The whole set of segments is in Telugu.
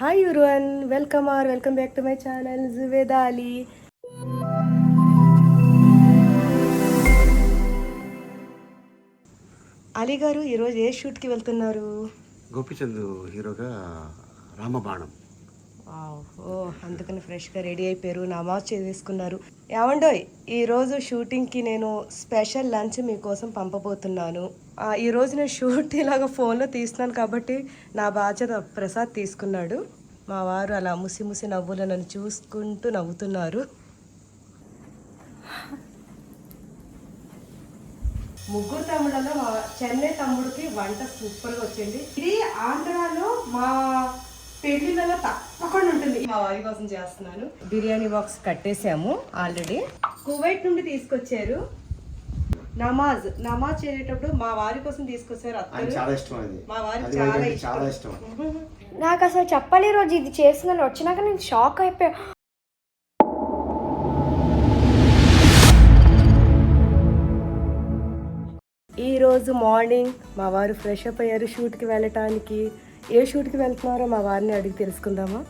Hi everyone welcome are welcome back to my channel Juveda Ali Ali గారు ఈరోజు ఏ షూట్కి వెళ్తున్నారు? గోపిచంద్ హీరోగా రామబాణం. ఓ అందుకని ఫ్రెష్గా రెడీ అయిపోయారు. నమాజ్ చేసుకున్నారు ఏమండోయ్ ఈరోజు షూటింగ్కి నేను స్పెషల్ లంచ్ మీకోసం పంపబోతున్నాను. ఈరోజు ఈ నేను షూట్ ఇలాగ ఫోన్లో తీస్తున్నాను కాబట్టి నా బాధ్యత ప్రసాద్ తీసుకున్నాడు. మా వారు అలా ముసి ముసి నవ్వులు నన్ను చూసుకుంటూ నవ్వుతున్నారు. ముగ్గురు తమ్ముళ్ళలో మా చెన్నై తమ్ముడికి వంట సూపర్గా వచ్చింది. ఇది ఆంధ్రాలో మా తప్పకుండా ఉంటుంది. మా వారి కోసం చేస్తున్నాను. బిర్యానీ బాక్స్ కట్టేసాము ఆల్రెడీ కువైట్ నుండి తీసుకొచ్చారు. నమాజ్ నమాజ్ చేసేటప్పుడు మా వారి కోసం తీసుకొచ్చారు ఆయన అత్తరు చాలా ఇష్టం అది. మా వారికి చాలా ఇష్టం. నాకు అసలు చెప్పలే రోజు ఇది చేస్తుందని వచ్చినాక నేను షాక్ అయిపోయా. ఈ రోజు మార్నింగ్ మా వారు ఫ్రెష్ అప్ అయ్యారు షూట్కి వెళ్ళటానికి. ఏ షూట్కి వెళ్తున్నారో మా వారిని అడిగి తెలుసుకుందామా?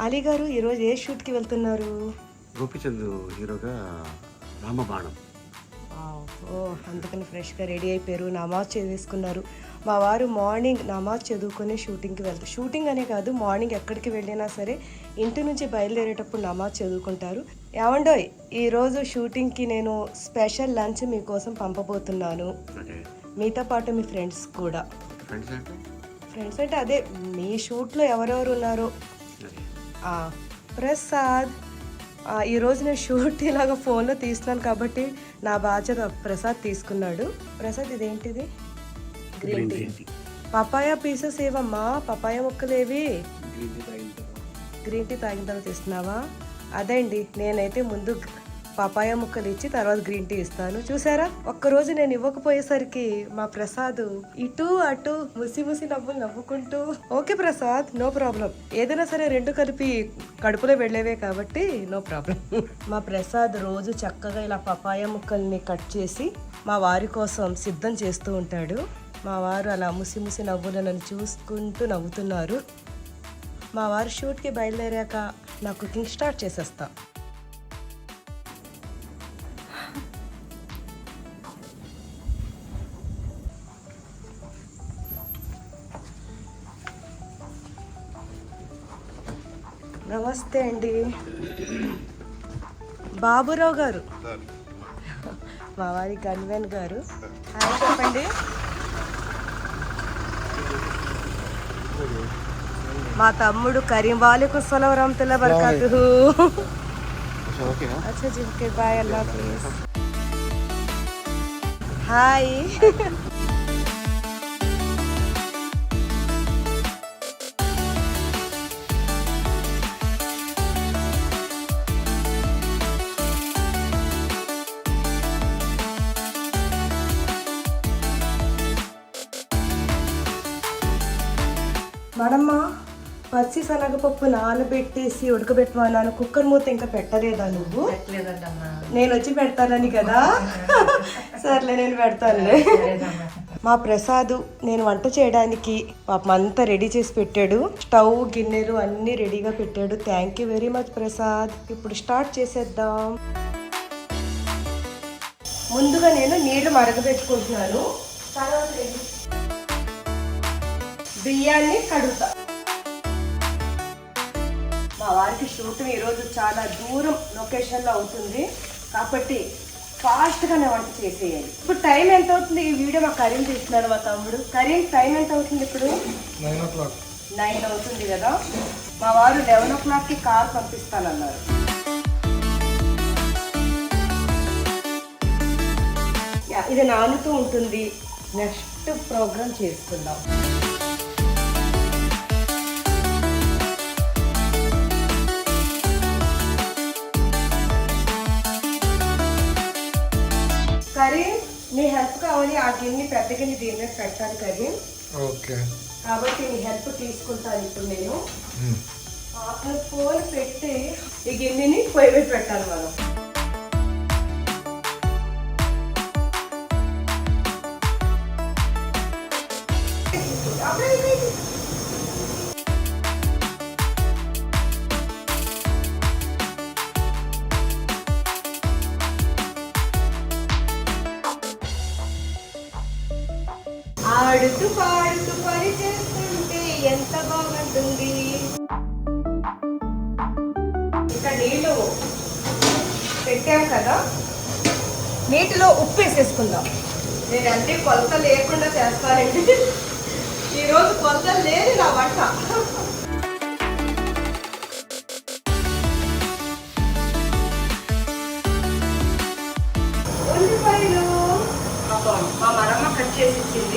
అలీ గారు ఈరోజు ఏ షూట్కి వెళ్తున్నారు? గోపిచంద్ హీరోగా రామబాణం. ఓ అందుకని ఫ్రెష్గా రెడీ అయిపోయారు నమాజ్ చేసుకున్నారు మా వారు మార్నింగ్ నమాజ్ చదువుకొని షూటింగ్కి వెళ్తారు. షూటింగ్ అనే కాదు మార్నింగ్ ఎక్కడికి వెళ్ళినా సరే ఇంటి నుంచి బయలుదేరేటప్పుడు నమాజ్ చదువుకుంటారు. ఏమండోయ్ ఈరోజు షూటింగ్కి నేను స్పెషల్ లంచ్ మీకోసం పంపబోతున్నాను. మీతో పాటు మీ ఫ్రెండ్స్ కూడా. ఫ్రెండ్స్ అంటే? ఫ్రెండ్స్ అంటే అదే మీ షూట్లో ఎవరెవరు ఉన్నారో? ప్రసాద్. ఈరోజు నేను షూట్ ఇలాగ ఫోన్లో తీస్తున్నాను కాబట్టి నా బాధ్యత ప్రసాద్ తీసుకున్నాడు. ప్రసాద్ ఇదేంటిది? గ్రీన్ టీ పపాయ పీసెస్ ఏవమ్మా? పపాయ ముక్కలేవి? గ్రీన్ టీ తాగిన తర్వాత ఇస్తున్నావా అదే అండి నేనైతే ముందు పపాయ ముక్కలు ఇచ్చి తర్వాత గ్రీన్ టీ ఇస్తాను. చూసారా? ఒక్కరోజు నేను ఇవ్వకపోయేసరికి మా ప్రసాద్ ఇటు అటు ముసి ముసి నవ్వులు నవ్వుకుంటూ. Okay Prasad no problem. ఏదైనా సరే రెండు కలిపి కడుపులో వెళ్ళేవే కాబట్టి నో ప్రాబ్లం. మా ప్రసాద్ రోజు చక్కగా ఇలా పపాయ ముక్కల్ని కట్ చేసి మా వారి కోసం సిద్ధం చేస్తూ ఉంటాడు. మా వారు అలా ముసి ముసి నవ్వులు నన్ను చూసుకుంటూ నవ్వుతున్నారు. మా వారు షూట్కి బయలుదేరాక నా కుకింగ్ స్టార్ట్ చేసేస్తా. నమస్తే అండి. బాబురావు గారు. మా వారి గన్వెన్ గారు. హాయ్ చెప్పండి. మా తమ్ముడు కరీం వాలేకు సొలవరం రహమతుల్లా బరకాతు. బాయ్ అల్లా హాయ్. పచ్చి శనగపప్పు నానబెట్టేసి ఉడకబెట్టమన్నాను కుక్కర్ మూత ఇంకా పెట్టలేదా నువ్వు? నేను వచ్చి పెడతానని కదా? సర్లే నేను పెడతానులే. మా ప్రసాద్ నేను వంట చేయడానికి పాపం అంతా రెడీ చేసి పెట్టాడు. స్టవ్ గిన్నెలు అన్నీ రెడీగా పెట్టాడు. Thank you very much Prasad. ఇప్పుడు స్టార్ట్ చేసేద్దాం. ముందుగా నేను నీళ్ళు మరగబెట్టుకుంటున్నాను. తర్వాత? బియ్యాన్ని కడుగుతా. వారికి షూటింగ్ ఈరోజు చాలా దూరం లొకేషన్లో అవుతుంది. కాబట్టి ఫాస్ట్గానే వంట చేసేయాలి ఇప్పుడు టైం ఎంత అవుతుంది? ఈ వీడియో మా కరీం తీస్తున్నాడు మా తమ్ముడు. కరీం టైం ఎంత అవుతుంది ఇప్పుడు? నైన్ ఓ క్లాక్ నైన్ అవుతుంది కదా? మా వారు లెవెన్ ఓ క్లాక్కి కార్ పంపిస్తానన్నారు. యా, ఇది నానుతూ ఉంటుంది. నెక్స్ట్ ప్రోగ్రామ్ చేసుకుందాం నీ హెల్ప్ కావాలి ఆ గిన్నె పెద్ద గిన్నె దీని మీద పెట్టాలి కరీం ఓకే. కాబట్టి నీ హెల్ప్ తీసుకుంటాను ఇప్పుడు నేను. ఆ, నువ్వు ఫోన్ పెట్టి ఈ గిన్నెని పొయ్యి మీద పెట్టాలి మనం. చేసుకుందాం. నేను అన్ని కొలత లేకుండా చేస్తానండి. ఈరోజు కొలత లేని నా వంట. ఉల్లిపాయలు. మా మరమ్మ కట్ చేసి ఇచ్చింది.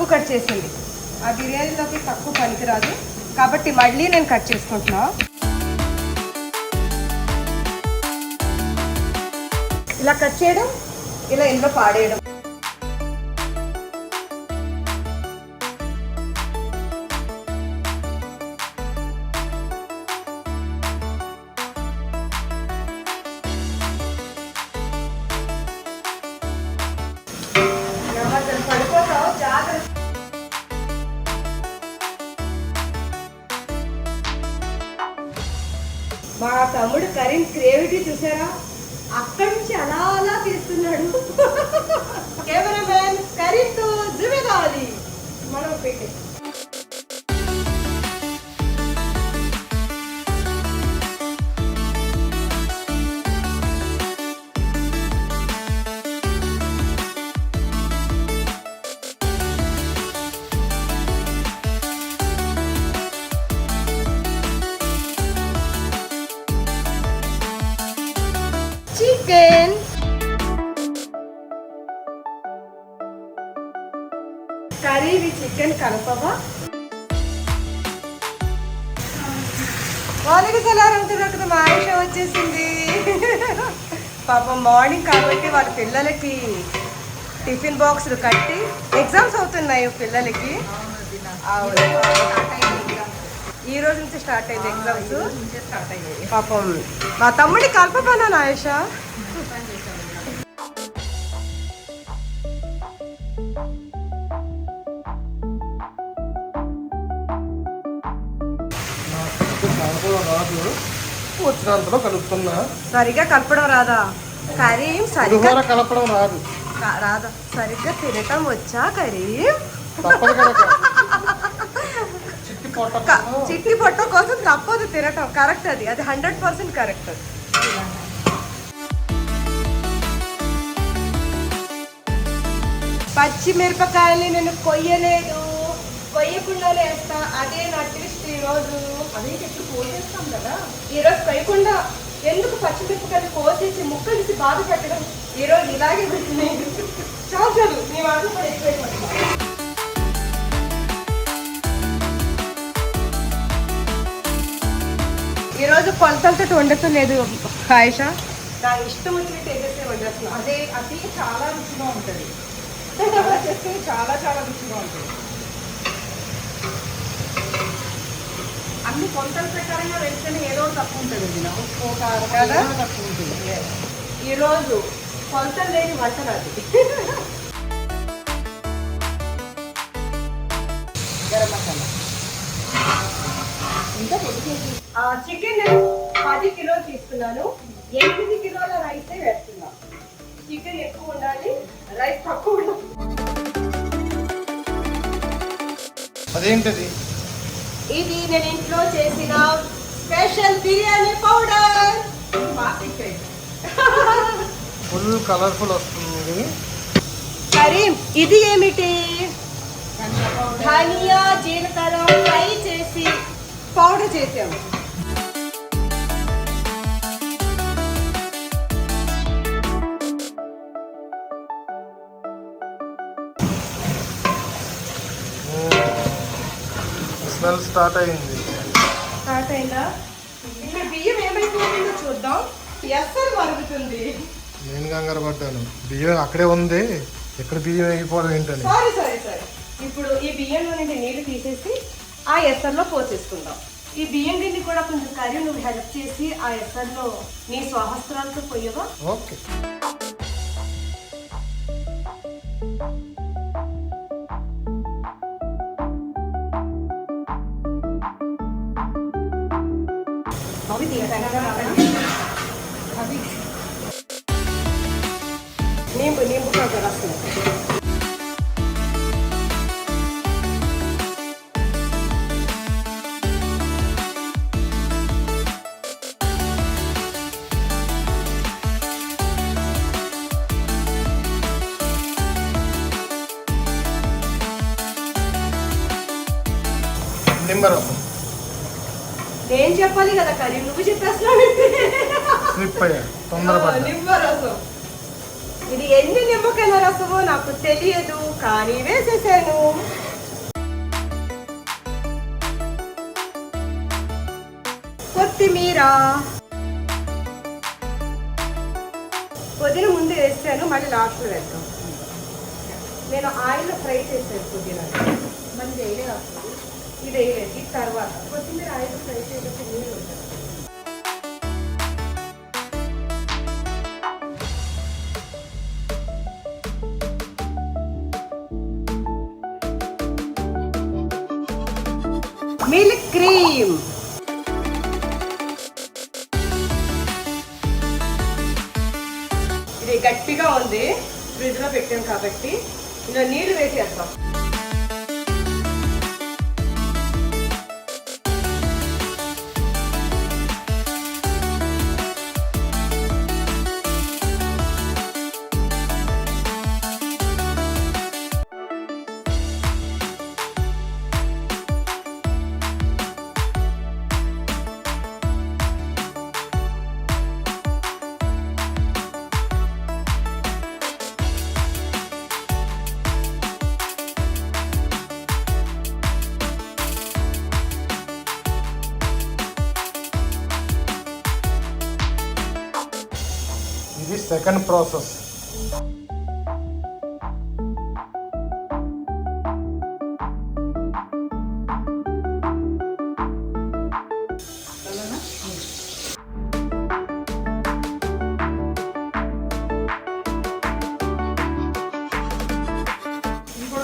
తక్కువ కట్ చేసింది. ఆ బిర్యానీలోకి తక్కువ పనికిరాదు. కాబట్టి మళ్ళీ నేను కట్ చేసుకుంటున్నా. ఇలా కట్ చేయడం ఇలా ఇందులో పాడేయడం తమ్ముడు కరీం క్రియేటివిటీ చూసారా అక్కడి నుంచి అలా అలా తీస్తున్నాడు. కెమెరామెన్ కరీంతో కావాలి మనం పెట్టే కర్రీ చికెన్ కలపవా? వాళ్ళకి సెలారంటున్నారు కదా మా ఆయుష వచ్చేసింది. పాపం మార్నింగ్ కాబట్టి వాళ్ళ పిల్లలకి టిఫిన్ బాక్సులు కట్టి ఎగ్జామ్స్ అవుతున్నాయి పిల్లలకి. ఈ రోజు నుంచి స్టార్ట్ అయింది ఎగ్జామ్స్ పాపం మా తమ్ముడి కలపమన్నా ఆయుష? వచ్చినంతలో కలుపుతున్నా. సరిగా కలపడం రాదా? కరీం పులిహోర కలపడం రాదు. రాదా? సరిగ్గా తినటం వచ్చా కరీం? చిట్టి పొట్ట కోసం. తప్పదు తినటం కరెక్ట్ అది. అది హండ్రెడ్ పర్సెంట్ కరెక్ట్ పచ్చిమిరపకాయలు నేను కొయ్యలేదు. కొయ్యకుండానే వేస్తా అదే నా ట్విస్ట్ ఈరోజు అదే చెప్పి కోసేస్తాం కదా. ఈరోజు కొయ్యకుండా ఎందుకు పచ్చిమిరపకాయలు కోసేసి ముక్కలు తీసి బాధ పెట్టడం? ఈరోజు ఇలాగే పెట్టింది. చాలు చాలు నీ మాటలు కూడా ఎక్కువైపోతున్నా ఈరోజు కొలతలతో వండుతలేదు ఆయుష? నా ఇష్టం వచ్చినట్టు ఏదైతే వండేస్తున్నా అదే అది చాలా రుచిగా ఉంటుంది. అలా చేస్తే చాలా చాలా రుచిగా ఉంటుంది. అన్ని కొలతల ప్రకారంగా వేస్తేనే ఏదో తక్కువ ఉంటుంది తక్కువ ఉంటుంది. ఈరోజు కొలతలు లేని వంట నాది. గరం మసాలా. ఇంకా చికెన్ నేను పది కిలోలు తీసుకున్నాను. ఎనిమిది కిలోల రైసే వేస్తున్నా. చికెన్ ఎక్కువ ఉండాలి రైస్ తక్కువ ఉండాలి. అదేంటది? ఇది నేను ఇంట్లో చేసిన special biryani powder. Full colourful వస్తుంది. కరీం ఇది ఏమిటి? ధనియా జీలకర్ర ఫ్రై చేసి పౌడర్ చేసాము. స్మెల్ స్టార్ట్ అయింది. స్టార్ట్ అయిందా? ఇప్పుడు బియ్యం ఏమైపోతుందో చూద్దాం. ఎస్సలు మరుగుతుంది. నేను కంగారు పడ్డాను. బియ్యం అక్కడే ఉంది. ఎక్కడ బియ్యం అయిపోవడం ఏంటని. Sorry sorry sorry. ఇప్పుడు ఈ బియ్యంలో నుండి నీళ్ళు తీసేసి ఆ ఎసర్లో పోసేసుకుందాం. ఈ బియ్యం గిన్నె కూడా కొంచెం కర్రీ నువ్వు హెల్ప్ చేసి ఆ ఎసర్లో నీ స్వహస్త్రాలతో పోయవా? ఓకే. నువ్వు చెప్పేస్తున్నావు స్లిప్ అయ్యా తొందరపడ్డా. ఇది ఎన్ని నిమ్మకాయల రసమో నాకు తెలియదు కానీ వేసేసాను. కొత్తిమీర. పుదీన ముందు వేసాను మళ్ళీ లాస్ట్లో వేస్తాం నేను ఆయిల్ ఫ్రై చేసాను పుదీనా. మంది వేయలేదు ఇది వేయలేదు ఇది తర్వాత. కొత్తిమీర ఆయిల్ ఫ్రై చేసేసి నీళ్ళు ఉంటాయి క్రీమ్. ఇది గట్టిగా ఉంది. ఫ్రిడ్జ్లో పెట్టాం కాబట్టి. ఇందులో నీళ్ళు వేసేస్తాం. సెకండ్ ప్రాసెస్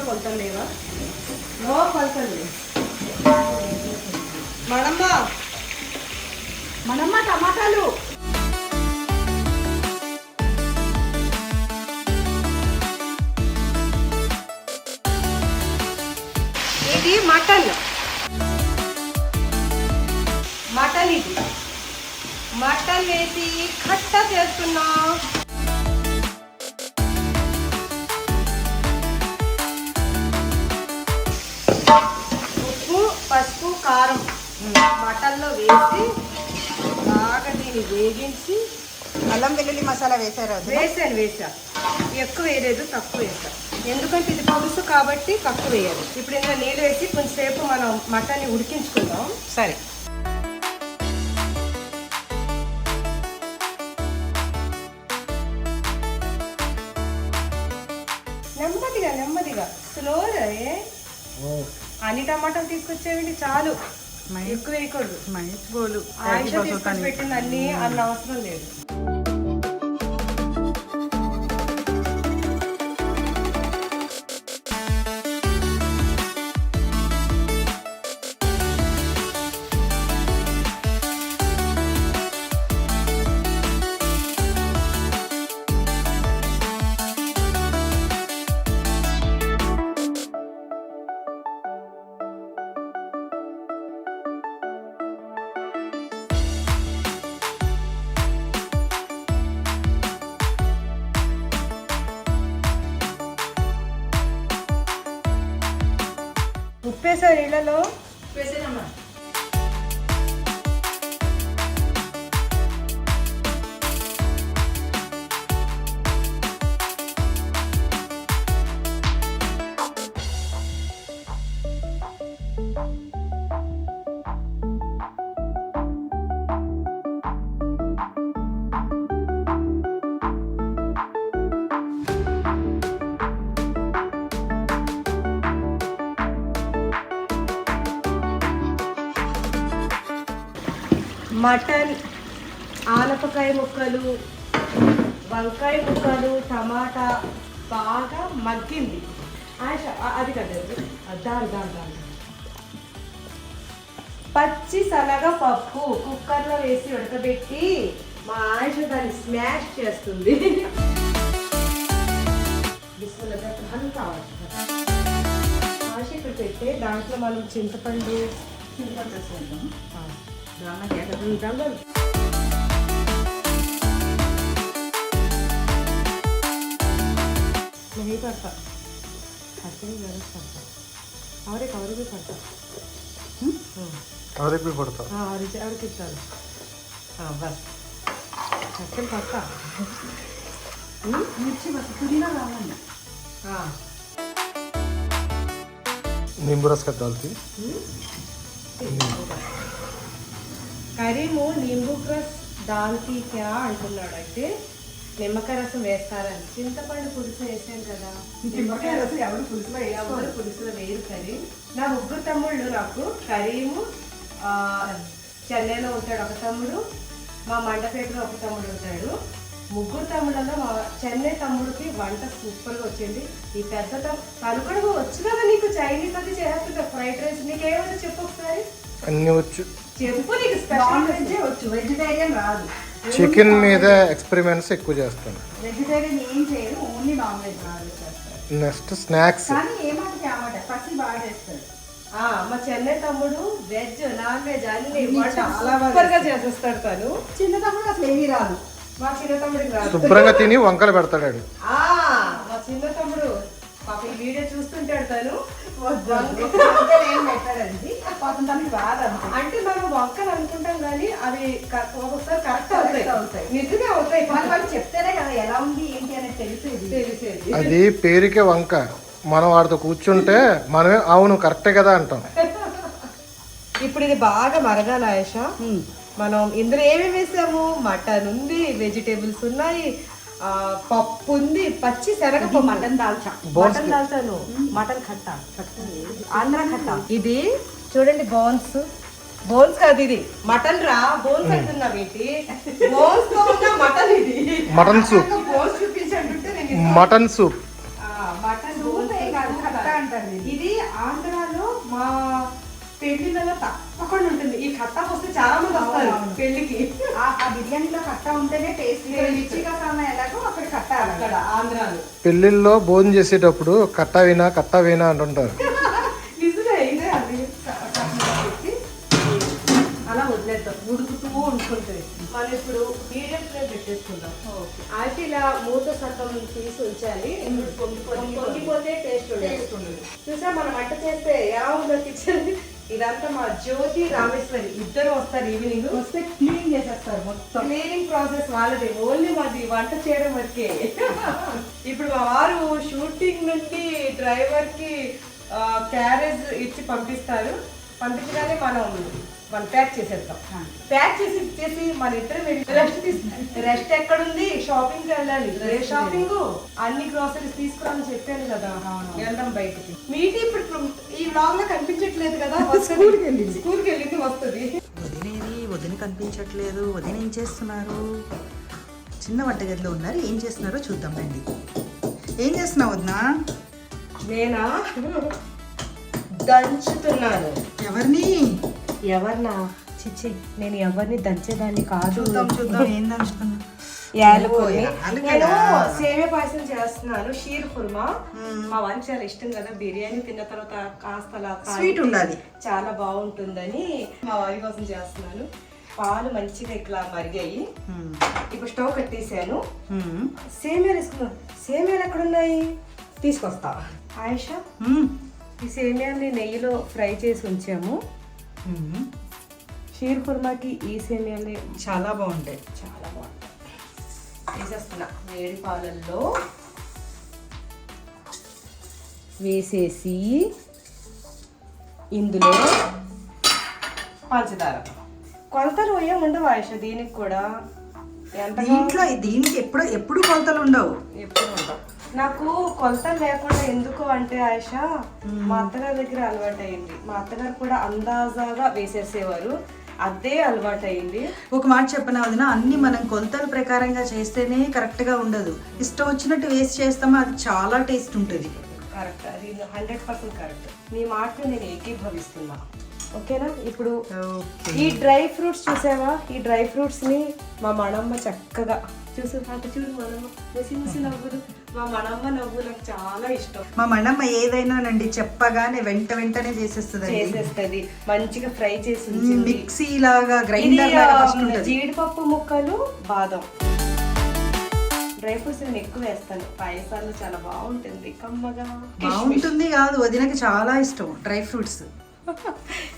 కూడా లేవా? మనమ్మ మనమ్మ టమాటాలు! వెల్లుల్లి మసాలా వేసారు అది వేసాను వేసా. ఎక్కువ వేయలేదు తక్కువ వేసా. ఎందుకంటే ఇది పులుసు కాబట్టి తక్కువ వేయాలి. ఇప్పుడు ఇందులో నీళ్ళు వేసి కొంచెంసేపు మనం మటన్ని ఉడికించుకుందాం. సరే. నెమ్మదిగా నెమ్మదిగా. స్లోగా అన్ని టమాటాలు తీసుకొచ్చేవండి చాలు. ఎక్కువ వేయకూడదు. ఆయుష తీసుకొచ్చి పెట్టింది అన్ని అన్న అవసరం లేదు. ఉప్పేసా ముక్కలు వంకాయ ముక్కలు టమాటా బాగా మగ్గింది. అది కదా దాని దాని దాని. పచ్చి శనగ పప్పు కుక్కర్లో వేసి ఉడకబెట్టి మా ఆయుష దాన్ని స్మాష్ చేస్తుంది. బిస్మిల్లా చెప్పండి. అంతా ఆయుష. ఆయుష ఇక్కడ పెట్టి దాంట్లో మనం చింతపండు చింతపండు వేసుకుంటాం దాంట్లో नहीं पड़ता ऐसे नहीं गरज पड़ता और एक और भी पड़ता ఎవరికి भी पड़ता हाँ और इसे और कितना हाँ बस ऐसे पड़ता మిర్చి బస్ పుదీనా కావాలి हाँ नींबू रस कर डालती కరీము నింబు క్రస్ దాల్తీ క్యా అంటున్నాడు అయితే నిమ్మకాయ రసం వేస్తారని. చింతపండు పులుసు వేసాం కదా. నిమ్మకాయ రసం ఎవరు పులుసులో ఎవరు పులుసులో వేరు కరీం నా ముగ్గురు తమ్ముళ్ళు నాకు కరీము ఆ, చెన్నైలో ఉంటాడు ఒక తమ్ముడు మా మండపేటలో ఒక తమ్ముడు ఉంటాడు. ముగ్గురు తమ్ముళ్ళలో మా చెన్నై తమ్ముడికి వంట సూపర్గా వచ్చింది. ఈ పెద్ద తను కూడా వచ్చు కదా నీకు చైనీస్ అది చేస్తుంటా ఫ్రైడ్ రైస్ నీకేమైనా చెప్పు ఒకసారి. అన్ని వచ్చు. చెప్పు నీకు నాన్ స్పెషల్ వెజ్ వచ్చు. వెజిటేరియన్ రాదు. చికెన్ మీద ఎక్స్పెరిమెంట్స్ ఎక్కువ చేస్తాను. వెజిటేరియన్ ఏం చేయరు ఓన్లీ నాన్ వెజ్ చేస్తారు. Next snacks. కానీ ఆమాట పసి బాగా చేస్తారు. ఆ, మా చెన్నై తమ్ముడు వెజ్ నాన్ వెజ్ అన్ని సూపర్గా చేసేస్తాడు తను. చిన్న తమ్ముడు అసలు ఏమీ రాదు. మా చిన్న తమ్ముడికి రాదు. శుభ్రంగా తిని వంకలు పెడతాడు. ఆ, మా చిన్న తమ్ముడు పాప ఈ వీడియో చూస్తుంటాడు తను. అంటే మనం వంకలు అనుకుంటాం కానీ అవి ఒక్కొక్కసారి కరెక్ట్ అవుతాయి. అవుతాయి. నిజమే అవుతాయి. మన వాళ్ళు చెప్తేనే కదా ఎలా ఉంది ఏంటి అనేది తెలిసేది. తెలిసేది. అది పేరుకే వంక. మనం వాడితో కూర్చుంటే మనమే అవును కరెక్టే కదా అంటాం. ఇప్పుడు ఇది బాగా మరగాల ఆయేష. మనం ఇందులో ఏమేమి వేసాము? మటన్ ఉంది వెజిటేబుల్స్ ఉన్నాయి పప్పు ఉంది పచ్చి శనగ పప్పు మటన్ దాల్చా. మటన్ దాల్చాను మటన్ ఖట్టా ఆంధ్ర ఖట్టా ఇది చూడండి బోన్స్. బోన్స్ కాదు ఇది. మటన్ రా బోన్స్ అంటున్నావు ఏంటి? బోన్స్తో ఉన్న మటన్ ఇది. Mutton soup. బోన్స్ చూపించంటుంటే నేను ఇది- మటన్ సూప్. ఆ, మటన్ సూప్ కాదు, ఖట్టా అంటారు. ఇది ఆంధ్రాలో మా పెళ్ళిళ్ళలో తప్పకుండా ఉంటుంది. ఈ ఖట్టా వస్తే చాలా మంది వస్తారు. పెళ్ళికి ఆ ఆ బిర్యానీలో కట్ట ఉంటేనే టేస్ట్ రుచిగా సన్న ఎలాగో అక్కడ కట్ట అక్కడ. ఆంధ్రాలో. పెళ్ళిళ్ళలో భోజనం చేసేటప్పుడు కట్టా వినా కట్టా వినా అంటుంటారు. నిజమే ఇదే అది. అలా వదిలేద్దాం. ఉడుకుతూ ఉండుకుంటుంది. మనం ఇప్పుడు మీడియం ఫ్లేమ్ పెట్టేసుకుందాం. అయితే ఇలా మూత సగం తీసి ఉంచాలి. పొంగిపోతే టేస్ట్ ఉండదు. చూసా మనం వంట చేస్తే ఎలా ఉందో కిచెన్? ఇదంతా మా జ్యోతి రామేశ్వరి. ఇద్దరు వస్తారు ఈవినింగ్ వస్తే క్లీన్ చేసేస్తారు మొత్తం. క్లీనింగ్ ప్రాసెస్ వాళ్ళది. ఓన్లీ మాది వంట చేయడం వరకే. ఇప్పుడు మా వారు షూటింగ్ నుండి డ్రైవర్కి క్యారేజ్ ఇచ్చి పంపిస్తారు. పంపించగానే మనం మనం ప్యాక్ చేసేస్తాం ప్యాక్ చేసి ఇచ్చేసి మన ఇద్దరం రెస్ట్ తీసు రెస్ట్ ఎక్కడుంది? షాపింగ్కి వెళ్ళాలి ఏ షాపింగ్? అన్ని గ్రోసరీస్ తీసుకురామని చెప్పాను కదా. వెళ్దాం బయటికి. మీటి ఇప్పుడు ఈ వ్లాగ్లో కనిపించట్లేదు కదా స్కూల్కి వెళ్ళింది. స్కూల్కి వెళ్ళింది వస్తుంది. వదినేది వదిన కనిపించట్లేదు. వదిన ఏం చేస్తున్నారు? చిన్న వంటగదిలో ఉన్నారు. ఏం చేస్తున్నారో చూద్దాం రండి. ఏం చేస్తున్నావు వదిన? నేనా? దంచుతున్నాను. ఎవరిని? ఎవరినా చిచ్చి నేను ఎవరిని దంచేదాన్ని కాదు చూద్దాం చూద్దాం ఏం దంచుతున్నా యాలకుని. ఓ, యాలకులా? నేను సేమియా పాయసం చేస్తున్నాను షీర్ కుర్మా మా వారికి చాలా ఇష్టం కదా బిర్యానీ తిన్న తర్వాత కాస్త Sweet ఉండాలి. చాలా బాగుంటుందని మా వారి కోసం చేస్తున్నాను పాలు మంచిగా ఇట్లా మరిగాయి. ఇప్పుడు స్టవ్ కట్టేసాను. సేమియాలు వేసుకున్నాను సేమియాలు ఎక్కడున్నాయి తీసుకొస్తా ఆయుష. ఈ సేమియాని నెయ్యిలో ఫ్రై చేసి ఉంచాము. షీర్ కుర్మాకి ఈ సేమియాలే చాలా బాగుంటాయి. చాలా బాగుంటాయి. వేసేస్తున్నా వేడి పాలల్లో వేసేసి ఇందులో పంచదార. కొలతలు ఏం ఉండవు ఆయుష? దీనికి కూడా ఎంత దీంట్లో దీనికి ఎప్పుడు ఎప్పుడు కొలతలు ఉండవు. ఎప్పుడు ఉండవు. నాకు కొలతలు లేకుండా ఎందుకు అంటే ఆయుష మా అత్తగారి దగ్గర అలవాటు అయింది మా అత్తగారు కూడా అందాజాగా వేసేసేవారు. అదే అలవాటు అయింది ఒక మాట చెప్పిన వదిన అన్ని మనం కొలతల ప్రకారంగా చేస్తేనే కరెక్ట్గా ఉండదు. ఇష్టం వచ్చినట్టు వేసి చేస్తామో? అది చాలా టేస్ట్ ఉంటుంది. కరెక్ట్. అది హండ్రెడ్ పర్సెంట్ కరెక్ట్. నీ మాటను నేను ఏకీభవిస్తున్నా. ఓకేనా? ఇప్పుడు ఈ డ్రై ఫ్రూట్స్ చూసావా? ఈ డ్రై ఫ్రూట్స్ని మా మనమ్మ చక్కగా చూసు అటు చూడు మనమ్మ ముసి ముసి నవ్వులు మా మనమ్మ నవ్వు నాకు చాలా ఇష్టం. మా మణమ్మ ఏదైనానండి చెప్పగానే వెంట వెంటనే చేసేస్తుందండి. చేసేస్తుంది. మంచిగా ఫ్రై చేసి. మిక్సీ లాగా గ్రైండర్ లాగా జీడిపప్పు ముక్కలు బాదం. డ్రై ఫ్రూట్స్ నేను ఎక్కువ వేస్తాను. పాయసాలు చాలా బాగుంటుంది. కమ్మగా. బాగుంటుంది కాదు వదినకి చాలా ఇష్టం డ్రై ఫ్రూట్స్.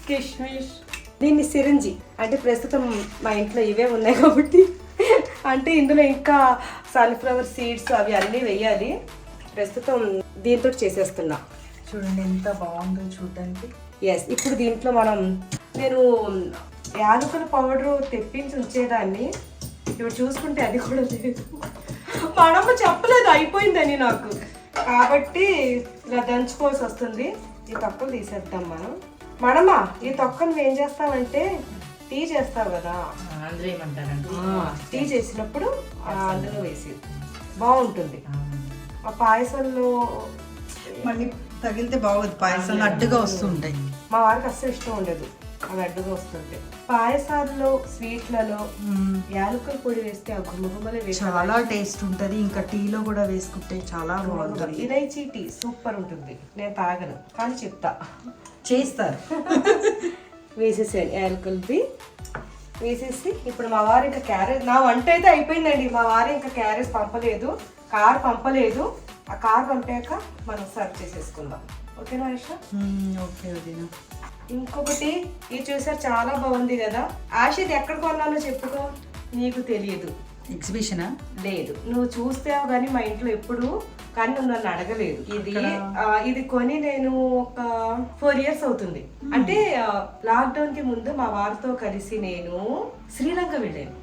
కిష్మిష్. దీన్ని సిరంజి. అంటే ప్రస్తుతం మా ఇంట్లో ఇవే ఉన్నాయి కాబట్టి. అంటే ఇందులో ఇంకా సన్ఫ్లవర్ సీడ్స్ అవి అన్నీ వేయాలి. ప్రస్తుతం దీంతో చేసేస్తున్నా. చూడండి ఎంత బాగుందో చూడడానికి. ఎస్ ఇప్పుడు దీంట్లో మనం నేను యాలకుల పౌడర్ తెప్పించి ఉంచేదాన్ని. ఇప్పుడు చూసుకుంటే అది కూడా లేదు. మనమ్మ చెప్పలేదు అయిపోయిందని నాకు. కాబట్టి ఇలా దంచుకోవాల్సి వస్తుంది. ఈ తొక్కలు తీసేద్దాం మనం. మనమ్మ ఈ తొక్కను ఏం చేస్తావంటే టీ చేస్తావు కదా. టీ చేసినప్పుడు ఆ, అందులో వేసి బాగుంటుంది. ఆ. పాయసంలో మళ్ళీ తగిలితే బాగోదు పాయసం అడ్డుగా వస్తుంటాయి. మా వారికి అస్సలు ఇష్టం ఉండదు అవి అడ్డుగా వస్తుంటే. పాయసాల్లో స్వీట్లలో యాలకుల పొడి వేస్తే ఆ గుమ్మగుమ్మలే వేసి చాలా టేస్ట్ ఉంటది ఇంకా టీలో కూడా వేసుకుంటే చాలా బాగుంటుంది. ఇలైచీ టీ సూపర్ ఉంటుంది. నేను తాగను కానీ చెప్తా. చేస్తారు. వేసేసాను యాలకులది వేసేసి ఇప్పుడు మా వారు ఇంకా క్యారేజ్ నా వంట అయితే అయిపోయిందండి. మా వారు ఇంకా క్యారేజ్ పంపలేదు కార్ పంపలేదు. ఆ కార్ పంపాక మనం సర్వ్ చేసేసుకుందాం. ఓకేనా ఆయుష ఓకే వదిన. ఇంకొకటి ఇది చూసారు చాలా బాగుంది కదా. ఆశ ఇది ఎక్కడ కొన్నానో చెప్పుకో. నీకు తెలియదు. ఎగ్జిబిషనా? లేదు. నువ్వు చూస్తావు కానీ మా ఇంట్లో ఎప్పుడు కానీ నువ్వు నన్ను అడగలేదు. ఇది? ఆ, ఇది కొని నేను ఒక ఫోర్ ఇయర్స్ అవుతుంది. అంటే లాక్డౌన్కి ముందు మా వారితో కలిసి నేను శ్రీలంక వెళ్ళాను.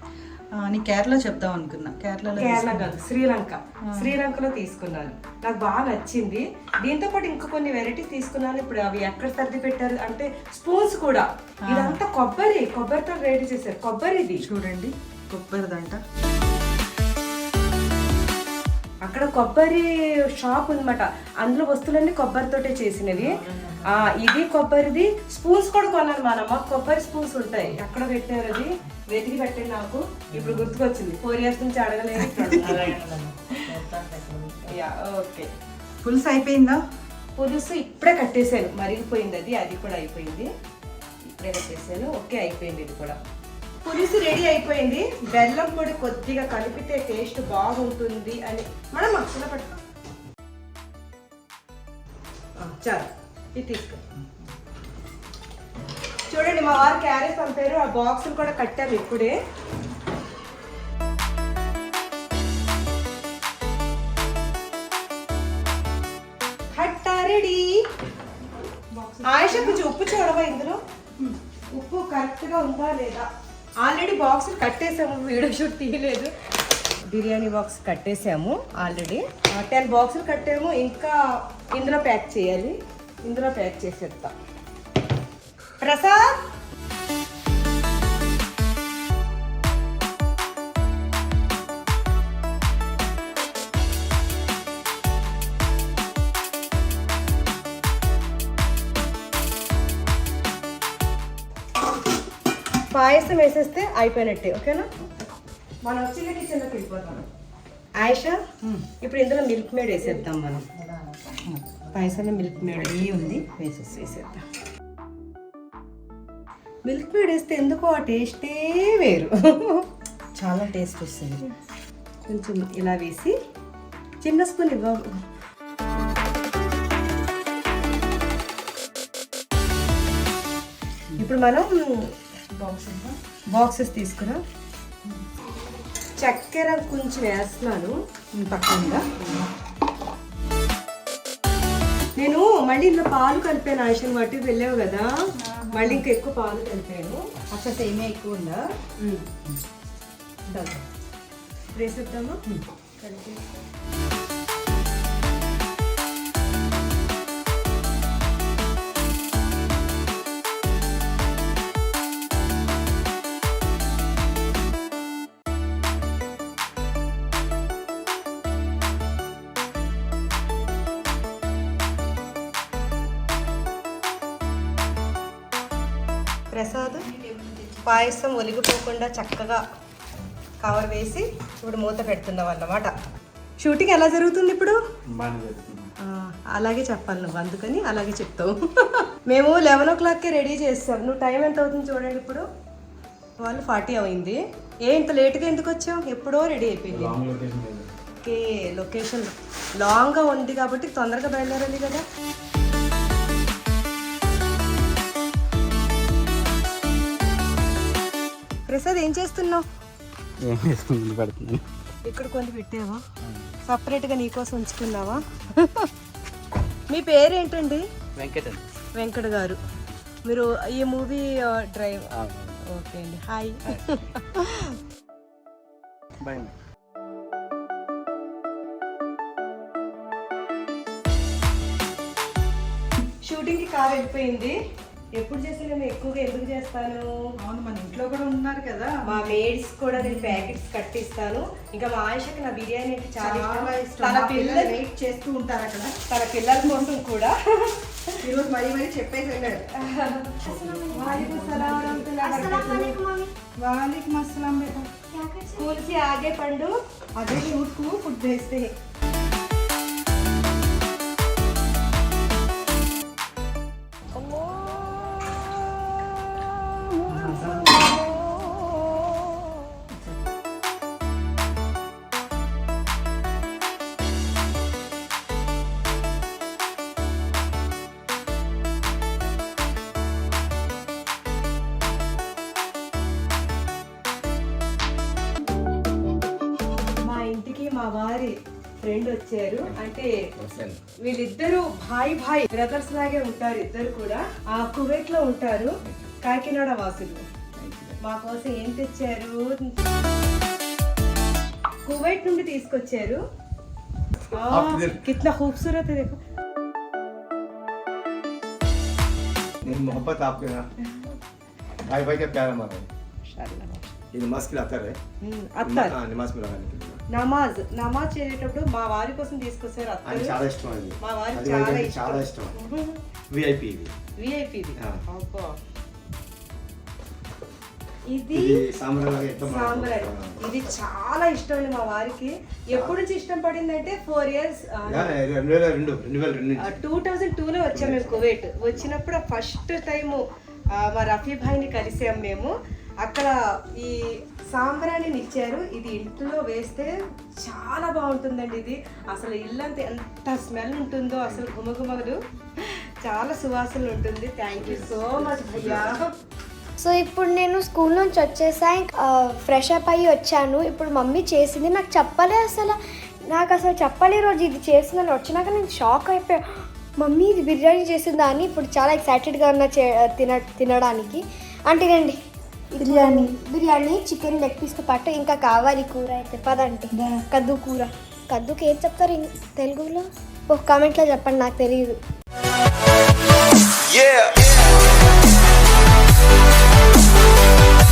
నీ కేరళ చెప్దాం అనుకున్నా. కేరళలో కేరళ కాదు శ్రీలంక. శ్రీలంకలో తీసుకున్నాను. నాకు బాగా నచ్చింది. దీంతో పాటు ఇంకా కొన్ని వెరైటీస్ తీసుకున్నాను. ఇప్పుడు అవి ఎక్కడ సర్ది పెట్టారు? అంటే స్పూన్స్ కూడా. ఇదంతా కొబ్బరి కొబ్బరితో రెడీ చేశారు. కొబ్బరిది చూడండి. కొబ్బరిదంట. అక్కడ కొబ్బరి షాప్ ఉందన్నమాట. అందులో వస్తువులన్నీ కొబ్బరితోటే చేసినవి. ఆ ఇది కొబ్బరిది. స్పూన్స్ కూడా కొన్నాను మనమ్మ. కొబ్బరి స్పూన్స్ ఉంటాయి. ఎక్కడ పెట్టారు అది? వెతికి పెట్టండి నాకు. ఇప్పుడు గుర్తుకొచ్చింది. ఫోర్ ఇయర్స్ నుంచి అడగలేదు. Yeah okay. పులుసు అయిపోయిందా? పులుసు ఇప్పుడే కట్టేశాను. మరిగిపోయింది అది. అది కూడా అయిపోయింది. ఇప్పుడే కట్టేశాను. ఓకే అయిపోయింది ఇది కూడా. పులుసు రెడీ అయిపోయింది. బెల్లం పొడి కొద్దిగా కలిపితే టేస్ట్ బాగుంటుంది అని మనం మసాలా పట్టు ఆ, చాలు. ఇది తీసుకో. చూడండి మా వారు క్యారేజ్ పంపారు. ఆ బాక్సులు కూడా కట్టాము ఇప్పుడే. రెడీ ఆయుష కొంచెం ఉప్పు చూడవా ఇందులో? ఉప్పు కరెక్ట్గా ఉందా లేదా? ఆల్రెడీ బాక్స్ కట్టేసాము వీడియో షూట్ తీయలేదు. బిర్యానీ బాక్స్ కట్టేసాము ఆల్రెడీ. టెన్ బాక్సులు కట్టాము ఇంకా ఇందులో ప్యాక్ చేయాలి. ఇందులో ప్యాక్ చేసేద్దాం. ప్రసాద్! పాయసం వేసేస్తే అయిపోయినట్టే ఓకేనా? మనం వచ్చిన కిచెన్లోకి వెళ్ళిపోతాం. ఆయిష ఇప్పుడు ఇందులో మిల్క్ మేడ్ వేసేద్దాం మనం. పాయసంలో మిల్క్ మేడ్ నెయ్యి ఉంది వేసేసి వేసేద్దాం. మిల్క్ మేడ్ వేస్తే ఎందుకో ఆ టేస్టే వేరు. చాలా టేస్ట్ వస్తుంది. కొంచెం ఇలా వేసి చిన్న స్పూన్ ఇవ్వ. ఇప్పుడు మనం బాక్సెస్ తీసుకున్నాం చక్కెర కొంచెం వేస్తున్నాను. పక్కన నేను మళ్ళీ ఇందులో పాలు కలిపాను ఆశను బట్టి వెళ్ళావు కదా. మళ్ళీ ఇంకా ఎక్కువ పాలు కలిపాను. అక్కడ సేమే ఎక్కువ ఉందా? వేసేద్దామా కలిపి ప్రసాద్ పాయసం ఒలిగిపోకుండా చక్కగా కవర్ వేసి ఇప్పుడు మూత పెడుతున్నాం అన్నమాట. షూటింగ్ ఎలా జరుగుతుంది ఇప్పుడు? అలాగే చెప్పాలి నువ్వు అందుకని అలాగే చెప్తావు. మేము లెవెన్ ఓ క్లాక్కి రెడీ చేస్తాం నువ్వు టైం ఎంత అవుతుంది చూడండి ఇప్పుడు. వాళ్ళు ఫార్టీ అయింది. ఏ ఇంత లేట్గా ఎందుకు వచ్చావు? ఎప్పుడో రెడీ అయిపోయింది. ఓకే లొకేషన్ లాంగ్గా ఉంది కాబట్టి తొందరగా బయలుదేరాలి కదా. ప్రసాద్ ఏం చేస్తున్నావు? ఏం వేసుకుంటుంది పెడుతున్నాను. ఇక్కడ కొన్ని పెట్టావా? సపరేట్గా నీకోసం ఉంచుకున్నావా? మీ పేరేంటండి? వెంకటన్. వెంకట గారు. మీరు ఈ మూవీ డ్రైవ్ ఓకే అండి. హాయ్ బాయ్ షూటింగ్కి కార్ వెళ్ళిపోయింది. ఎప్పుడు చేసినా నేను ఎక్కువగా ఎందుకు చేస్తాను అవును మన ఇంట్లో కూడా ఉన్నారు కదా మా మేడ్స్ కూడా నేను ప్యాకెట్స్ కట్టిస్తాను ఇంకా మా ఆయుషకి నా బిర్యానీ అంటే చాలా చాలా ఇష్టం ఇష్టం తన మా పిల్లలు పిల్లలు వెయిట్ చేస్తూ ఉంటారు అక్కడ తన పిల్లల కోసం కూడా ఈరోజు మరీ మరీ చెప్పేసి వెళ్ళాడు वालेकुम सलाम वरहमतुल्लाहि वालेकुम अस्सलाम बेटा स्कूल से आगे पंडू अभी शूट को फुट भेजते हैं ఫ్రెండ్ వచ్చారు అంటే వీళ్ళిద్దరు భాయ్ భాయ్ బ్రదర్స్ లాగే ఉంటారు ఇద్దరు కూడా ఆ కువైట్ లో ఉంటారు కాకినాడ వాసులు మా కోసం ఏం తెచ్చారు కువైట్ నుండి తీసుకొచ్చారు ఆ, కిత్నా खूबसूरत है देखो नहीं मोहब्बत आपके ना भाई भाई का प्यार हमारा है ये नमाज के लिए आता है ఉమ్, అత్తారు हाँ, नमाज में लगाने के लिए నమాజ్ నమాజ్ చేసేటప్పుడు మా వారి కోసం తీసుకొచ్చారు అది అత్తరు చాలా ఇష్టం అది. మా వారికి చాలా వారికి ఇష్టం. చాలా ఇష్టం విఐపి ఆ. ఇది. సాంబ్రాణి ఇది చాలా ఇష్టం అండి మా వారికి. ఎప్పటి నుంచి ఇష్టం పడిందంటే ఫోర్ ఇయర్స్ టూ థౌజండ్ టూలో వచ్చాం మేము కువైట్. వచ్చినప్పుడు ఫస్ట్ టైం మా రఫీ భాయ్ని కలిసాం మేము. అక్కడ ఈ సాంబ్రాణిని ఇచ్చారు ఇది ఇంట్లో వేస్తే చాలా బాగుంటుందండి ఇది. అసలు ఇల్లంతా ఎంత స్మెల్ ఉంటుందో అసలు గుమగుమలు చాలా సువాసన ఉంటుంది. థ్యాంక్ యూ సో మచ్ భయ్యా సో ఇప్పుడు నేను స్కూల్ నుంచి వచ్చేసా ఫ్రెష్ అప్ అయ్యి వచ్చాను. ఇప్పుడు మమ్మీ చేసింది నాకు చెప్పలే అసలు. నాకు అసలు చెప్పలే రోజు ఇది చేసిందని వచ్చినాక నేను షాక్ అయిపోయా. మమ్మీ ఇది బిర్యానీ చేసిందా అని ఇప్పుడు చాలా ఎక్సైటెడ్గా ఉన్న చే తిన తినడానికి. అంటే రండి. బిర్యానీ. బిర్యానీ చికెన్ లెగ్ పీస్తో పాటు ఇంకా కావాలి కూర అయితే. పదండి. కద్దు కూర. కద్దుకి ఏం చెప్తారు తెలుగులో? ఓ కామెంట్లో చెప్పండి నాకు తెలియదు Yeah.